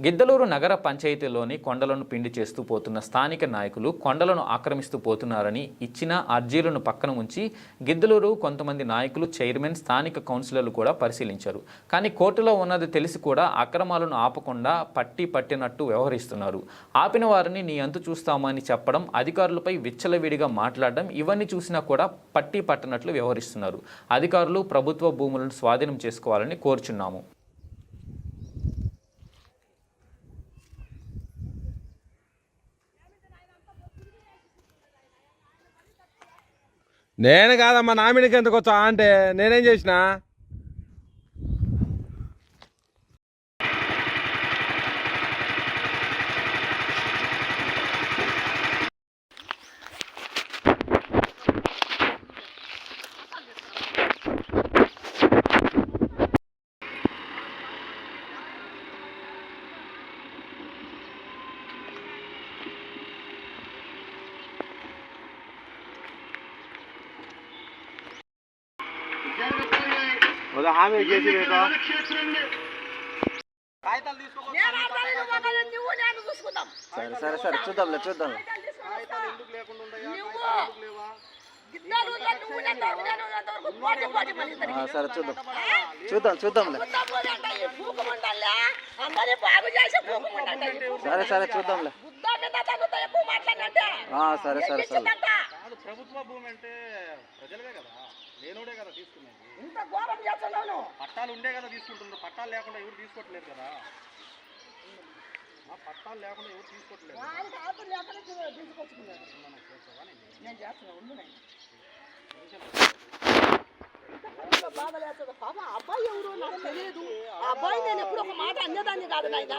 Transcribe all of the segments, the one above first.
గిద్దలూరు నగర పంచాయతీలోని కొండలను పిండి చేస్తూ పోతున్న స్థానిక నాయకులు కొండలను ఆక్రమిస్తూ పోతున్నారని ఇచ్చిన అర్జీలను పక్కన ఉంచి గిద్దలూరు కొంతమంది నాయకులు చైర్మన్ స్థానిక కౌన్సిలర్లు కూడా పరిశీలించారు. కానీ కోర్టులో ఉన్నది తెలిసి కూడా అక్రమాలను ఆపకుండా పట్టి పట్టినట్టు వ్యవహరిస్తున్నారు. ఆపిన వారిని నీ అంతు చూస్తామని చెప్పడం అధికారులపై విచ్చలవిడిగా మాట్లాడడం ఇవన్నీ చూసినా కూడా పట్టి పట్టనట్లు వ్యవహరిస్తున్నారు. అధికారులు ప్రభుత్వ భూములను స్వాధీనం చేసుకోవాలని కోరుచున్నాము. నేను కాదమ్మా నామినికి ఎందుకు వచ్చా అంటే నేనేం చేసినా హామీ చేసి. సరే సరే సరే చూద్దాంలే చూద్దాం. సరే చూద్దాం. చూద్దాం చూద్దాంలే. సరే సరే చూద్దాంలే. సరే సరే సరే. ప్రభుత్వ భూమి అంటే ప్రజలవే కదా. లేనోడే కదా తీసుకునేది. ఇంత ఘోరం చేస్తున్నావు నువ్వు. పట్టాలు ఉండే కదా తీసుకుంటున్నారు. పట్టాలు లేకుండా ఎవరు తీసుకోవట్లేదు కదా. పట్టాలు లేకుండా ఎవరు తీసుకోవట్లేదు. నేను? చేస్తున్నా, ఉండు. పాప, అబ్బాయి ఎవరు నాకు తెలియదు. ఆ అబ్బాయి నేను ఎప్పుడు ఒక మాట అనేదాన్ని కాదు నాయన.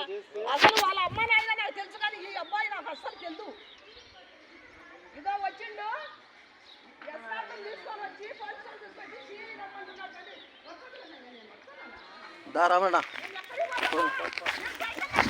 అసలు వాళ్ళ అమ్మ నాయన నాకు తెలుసు కానీ, వస్తున్నాను